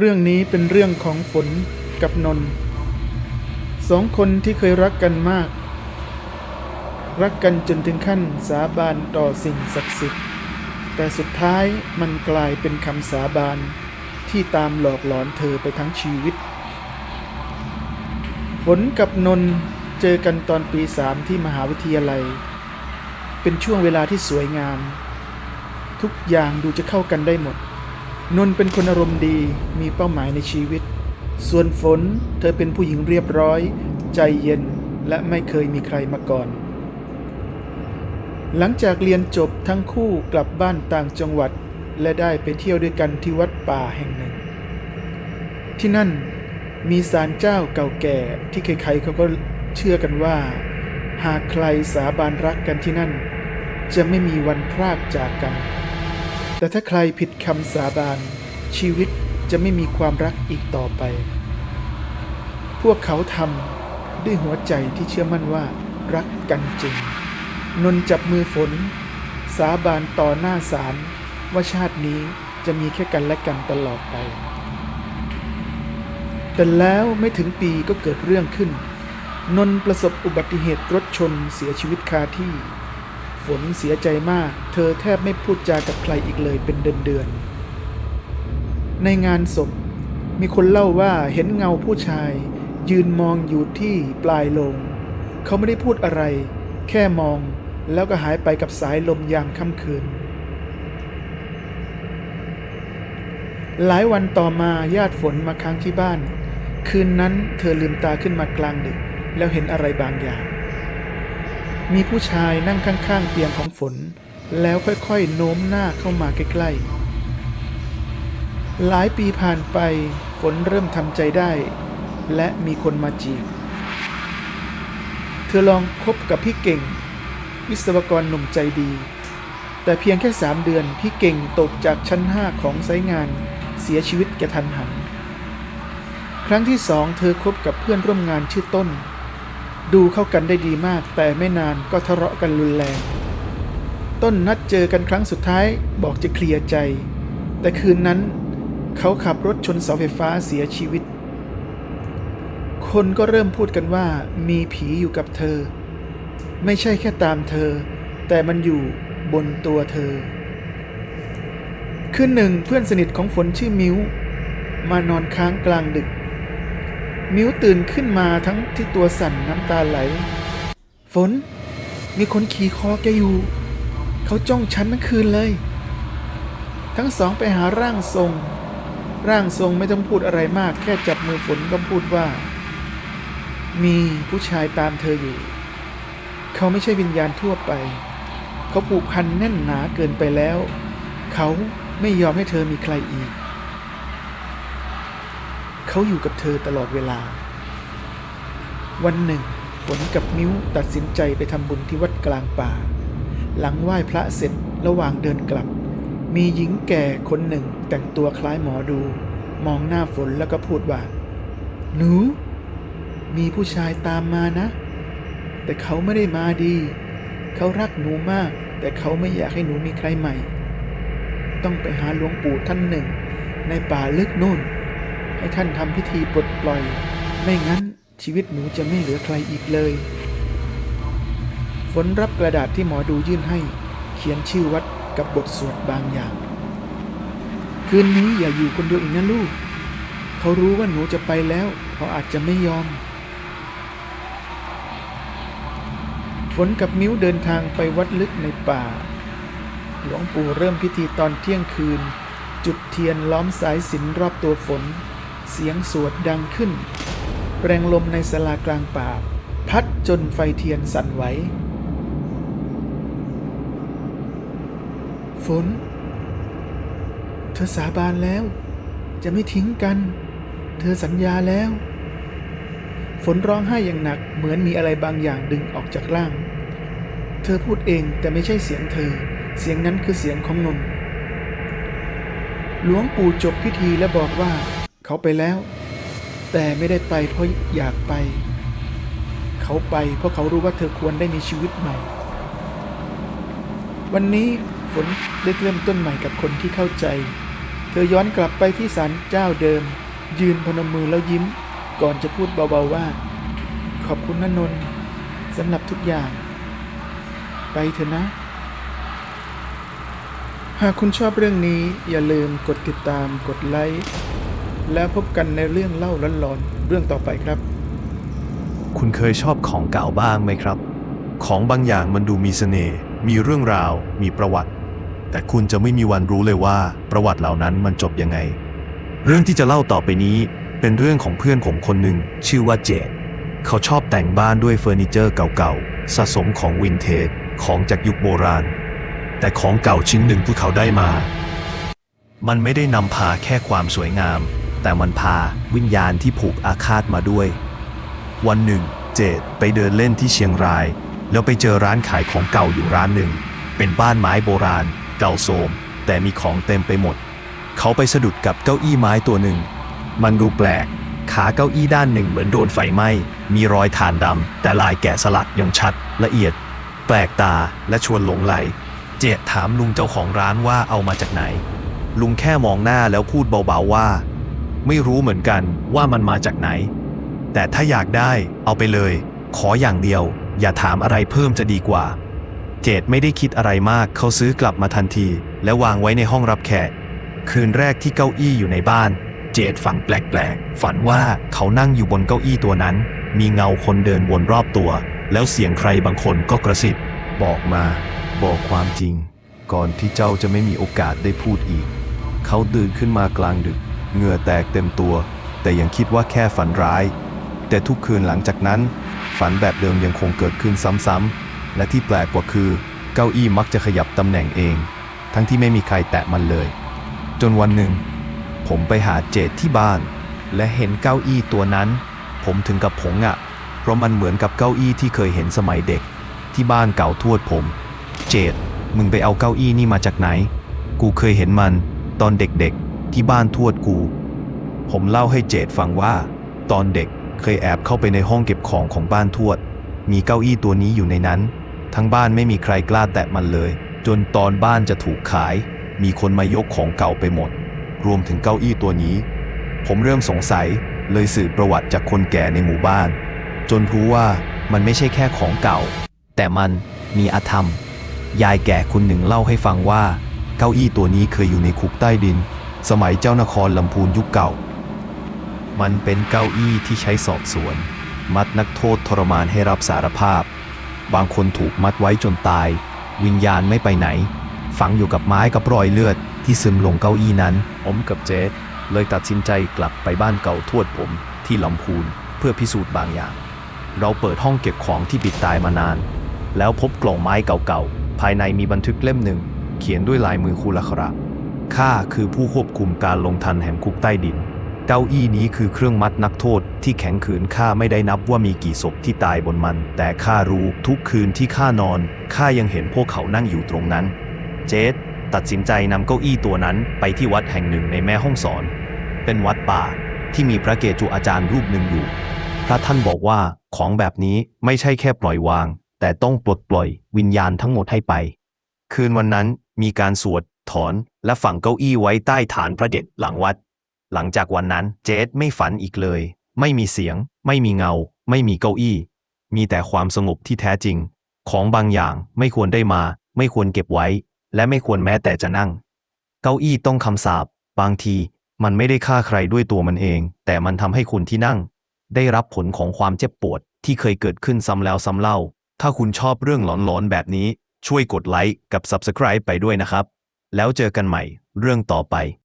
เรื่องนี้เป็นเรื่องของฝนกับนนท์สองคนที่เคยรักกันมาก รักกันจนถึงขั้นสาบานต่อสิ่งศักดิ์สิทธิ์ แต่สุดท้ายมันกลายเป็นคำสาบานที่ตามหลอกหลอนเธอไปทั้งชีวิต ฝนกับนนท์เจอกันตอนปีสามที่มหาวิทยาลัย เป็นช่วงเวลาที่สวยงาม ทุกอย่างดูจะเข้ากันได้หมด นนเป็นคนอารมณ์ดีมีเป้าหมายในชีวิต ส่วนฝนเธอเป็นผู้หญิงเรียบร้อย ใจเย็นและไม่เคยมีใครมาก่อน หลังจากเรียนจบทั้งคู่กลับบ้านต่างจังหวัด และได้ไปเที่ยวด้วยกันที่วัดป่าแห่งหนึ่ง ที่นั่นมีศาลเจ้าเก่าแก่ที่ใครๆเขาก็เชื่อกันว่า หากใครสาบานรักกันที่นั่น จะไม่มีวันพรากจากกัน แต่ถ้าใครผิดคำสาบาน ชีวิตจะไม่มีความรักอีกต่อไป พวกเขาทำด้วยหัวใจที่เชื่อมั่นว่ารักกันจริง นนจับมือฝน สาบานต่อหน้าศาลว่าชาตินี้จะมีแค่กันและกันตลอดไป แต่แล้วไม่ถึงปีก็เกิดเรื่องขึ้น นนประสบอุบัติเหตุรถชนเสียชีวิตคาที่ ฝนเสียใจมาก เธอแทบไม่พูดจากับใครอีกเลยเป็นเดือนๆ ในงานศพ มีคนเล่าว่าเห็นเงาผู้ชาย ยืนมองอยู่ที่ปลายลง เขาไม่ได้พูดอะไร แค่มองแล้วก็หายไปกับสายลมยามค่ำคืน หลายวันต่อมาญาติฝนมาค้างที่บ้าน คืนนั้นเธอลืมตาขึ้นมากลางดึก แล้วเห็นอะไรบางอย่าง มีผู้ชายนั่งข้างๆเตียงของฝน แล้วค่อยๆโน้มหน้าเข้ามาใกล้ๆ หลายปีผ่านไปฝนเริ่มทำใจได้ และมีคนมาจีบ เธอลองคบกับพี่เก่ง วิศวกรหนุ่มใจดี แต่เพียงแค่สามเดือนพี่เก่งตกจากชั้นห้าของไซงานเสียชีวิตกระทันหัน ครั้งที่สองเธอคบกับเพื่อนร่วมงานชื่อต้น ดูเข้ากันได้ดีมาก แต่ไม่นานก็ทะเลาะกันรุนแรง ต้นนัดเจอกันครั้งสุดท้ายบอกจะเคลียร์ใจ แต่คืนนั้นเขาขับรถชนเสาไฟฟ้าเสียชีวิต คนก็เริ่มพูดกันว่ามีผีอยู่กับเธอ ไม่ใช่แค่ตามเธอ แต่มันอยู่บนตัวเธอ คืนหนึ่งเพื่อนสนิทของฝนชื่อมิวมานอนค้างกลางดึก มิวตื่นขึ้นมาทั้งที่ตัวสั่นน้ำตาไหล ฝน มีคนขี่คอแกอยู่ เขาจ้องฉันทั้งคืนเลย ทั้งสองไปหาร่างทรง ร่างทรงไม่ต้องพูดอะไรมาก แค่จับมือฝนก็พูดว่า มีผู้ชายตามเธออยู่ เขาไม่ใช่วิญญาณทั่วไป เขาผูกพันแน่นหนาเกินไปแล้ว เขาไม่ยอมให้เธอมีใครอีก เขาอยู่กับเธอตลอดเวลา วันหนึ่งฝนกับมิ้วตัดสินใจไปทำบุญที่วัดกลางป่า หลังไหว้พระเสร็จระหว่างเดินกลับ มีหญิงแก่คนหนึ่งแต่งตัวคล้ายหมอดู มองหน้าฝนแล้วก็พูดว่า หนู มีผู้ชายตามมานะ แต่เขาไม่ได้มาดี เขารักหนูมาก แต่เขาไม่อยากให้หนูมีใครใหม่ ต้องไปหาหลวงปู่ท่านหนึ่ง ในป่าลึกโน่น ให้ท่านทำพิธีปลดปล่อย ไม่งั้นชีวิตหนูจะไม่เหลือใครอีกเลย ฝนรับกระดาษที่หมอดูยื่นให้ เขียนชื่อวัดกับบทสวดบางอย่าง คืนนี้อย่าอยู่คนเดียวอีกนะลูก เขารู้ว่าหนูจะไปแล้ว เขาอาจจะไม่ยอม ฝนกับมิ้วเดินทางไปวัดลึกในป่า หลวงปู่เริ่มพิธีตอนเที่ยงคืน จุดเทียนล้อมสายสินรอบตัวฝน เสียงสวดดังขึ้น แรงลมในสลากลางป่า พัดจนไฟเทียนสั่นไหวฝน เธอสาบานแล้ว จะไม่ทิ้งกัน เธอสัญญาแล้ว ฝนร้องไห้อย่างหนักเหมือนมีอะไรบางอย่างดึงออกจากร่าง เธอพูดเองแต่ไม่ใช่เสียงเธอ เสียงนั้นคือเสียงของนนท์หลวงปู่จบพิธีและบอกว่า เขาไปแล้ว แต่ไม่ได้ไปเพราะอยากไป เขาไปเพราะเขารู้ว่าเธอควรได้มีชีวิตใหม่ วันนี้ฝนได้เริ่มต้นใหม่กับคนที่เข้าใจ เธอย้อนกลับไปที่ศาลเจ้าเดิม ยืนพนมมือแล้วยิ้ม ก่อนจะพูดเบาๆว่า ขอบคุณนนนท์สำหรับทุกอย่าง ไปเถอะนะหากคุณชอบเรื่องนี้อย่าลืมกดติดตามกดไลค์ แล้วพบกันในเรื่องเล่าร้อนๆเรื่องต่อไปครับ คุณเคยชอบของเก่าบ้างไหมครับ ของบางอย่างมันดูมีเสน่ห์ มีเรื่องราว มีประวัติ แต่คุณจะไม่มีวันรู้เลยว่าประวัติเหล่านั้นมันจบยังไง เรื่องที่จะเล่าต่อไปนี้เป็นเรื่องของเพื่อนผมคนหนึ่งชื่อว่าเจดเขาชอบแต่งบ้านด้วยเฟอร์นิเจอร์เก่าๆ สะสมของวินเทจของจากยุคโบราณ แต่ของเก่าชิ้นหนึ่งที่เขาได้มา มันไม่ได้นำพาแค่ความสวยงาม แต่มันพาวิญญาณที่ผูกอาฆาตมาด้วย วันหนึ่ง เจดไปเดินเล่นที่เชียงราย แล้วไปเจอร้านขายของเก่าอยู่ร้านหนึ่ง เป็นบ้านไม้โบราณ เก่าโทรมแต่มีของเต็มไปหมด เขาไปสะดุดกับเก้าอี้ไม้ตัวหนึ่ง มันดูแปลก ขาเก้าอี้ด้านหนึ่งเหมือนโดนไฟไหม้ มีรอยฐานดำแต่ลายแกะสลักยังชัดละเอียด แปลกตาและชวนหลงไหล เจดถามลุงเจ้าของร้านว่าเอามาจากไหน ลุงแค่มองหน้าแล้วพูดเบาๆว่า ไม่รู้เหมือนกันว่ามันมาจากไหน แต่ถ้าอยากได้เอาไปเลย ขออย่างเดียว อย่าถามอะไรเพิ่มจะดีกว่า เจดไม่ได้คิดอะไรมากเขาซื้อกลับมาทันที และวางไว้ในห้องรับแขก คืนแรกที่เก้าอี้อยู่ในบ้าน เจดฝันแปลกๆ ฝันว่าเขานั่งอยู่บนเก้าอี้ตัวนั้น มีเงาคนเดินวนรอบตัว แล้วเสียงใครบางคนก็กระซิบบอกมา บอกความจริง ก่อนที่เจ้าจะไม่มีโอกาสได้พูดอีก เขาตื่นขึ้นมากลางดึก เหงื่อแตกเต็มตัว แต่ยังคิดว่าแค่ฝันร้าย แต่ทุกคืนหลังจากนั้น ฝันแบบเดิมยังคงเกิดขึ้นซ้ำๆและที่แปลกกว่าคือ เก้าอี้มักจะขยับตำแหน่งเอง ทั้งที่ไม่มีใครแตะมันเลย จนวันหนึ่ง ผมไปหาเจดที่บ้าน และเห็นเก้าอี้ตัวนั้น ผมถึงกับผงอะ่ะเพราะมันเหมือนกับเก้าอี้ที่เคยเห็นสมัยเด็ก ที่บ้านเก่าทวดผม เจดมึงไปเอาเก้าอี้นี่มาจากไหน กูเคยเห็นมันตอนเด็กๆ ที่บ้านทวดกู ผมเล่าให้เจดฟังว่า ตอนเด็กเคยแอบเข้าไปในห้องเก็บของของบ้านทวด มีเก้าอี้ตัวนี้อยู่ในนั้น ทั้งบ้านไม่มีใครกล้าแตะมันเลย จนตอนบ้านจะถูกขาย มีคนมายกของเก่าไปหมด รวมถึงเก้าอี้ตัวนี้ ผมเริ่มสงสัยเลยสืบประวัติจากคนแก่ในหมู่บ้าน จนรู้ว่ามันไม่ใช่แค่ของเก่า แต่มันมีอาธรรม ยายแก่คนหนึ่งเล่าให้ฟังว่า เก้าอี้ตัวนี้เคยอยู่ในคุกใต้ดิน สมัยเจ้านครลำพูนยุคเก่า มันเป็นเก้าอี้ที่ใช้สอบสวน มัดนักโทษทรมานให้รับสารภาพ บางคนถูกมัดไว้จนตาย วิญญาณไม่ไปไหน ฝังอยู่กับไม้กับรอยเลือดที่ซึมลงเก้าอี้นั้นผมกับเจสเลยตัดสินใจกลับไปบ้านเก่าทวดผมที่ลำพูนเพื่อพิสูจน์บางอย่าง เราเปิดห้องเก็บของที่ปิดตายมานาน แล้วพบกล่องไม้เก่าๆ ภายในมีบันทึกเล่มหนึ่ง เขียนด้วยลายมือคูลคระ ข้าคือผู้ควบคุมการลงทันแห่งคุกใต้ดิน เก้าอี้นี้คือเครื่องมัดนักโทษที่แข็งขืนข้าไม่ได้นับว่ามีกี่ศพที่ตายบนมัน แต่ข้ารู้ทุกคืนที่ข้านอนข้ายังเห็นพวกเขานั่งอยู่ตรงนั้น เจสตัดสินใจนำเก้าอี้ตัวนั้นไปที่วัดแห่งหนึ่งในแม่ห้องสอน เป็นวัดป่าที่มีพระเกจิอาจารย์รูปหนึ่งอยู่ พระท่านบอกว่าของแบบนี้ไม่ใช่แค่ปล่อยวาง แต่ต้องปลดปล่อยวิญญาณทั้งหมดให้ไป คืนวันนั้นมีการสวด ถอน และฝังเก้าอี้ไว้ใต้ฐานพระเด็จหลังวัด หลังจากวันนั้นเจสไม่ฝันอีกเลย ไม่มีเสียง ไม่มีเงา ไม่มีเก้าอี้ มีแต่ความสงบที่แท้จริง ของบางอย่างไม่ควรได้มา ไม่ควรเก็บไว้ และไม่ควรแม้แต่จะนั่ง เก้าอี้ต้องคำสาปบางทีมันไม่ได้ฆ่าใครด้วยตัวมันเอง แต่มันทำให้คนที่นั่ง ได้รับผลของความเจ็บปวดที่เคยเกิดขึ้นซ้ำแล้วซ้ำเล่า ถ้าคุณชอบเรื่องหลอนๆแบบนี้ ช่วยกดไลค์กับ Subscribe ไปด้วยนะครับ แล้วเจอกันใหม่เรื่องต่อไป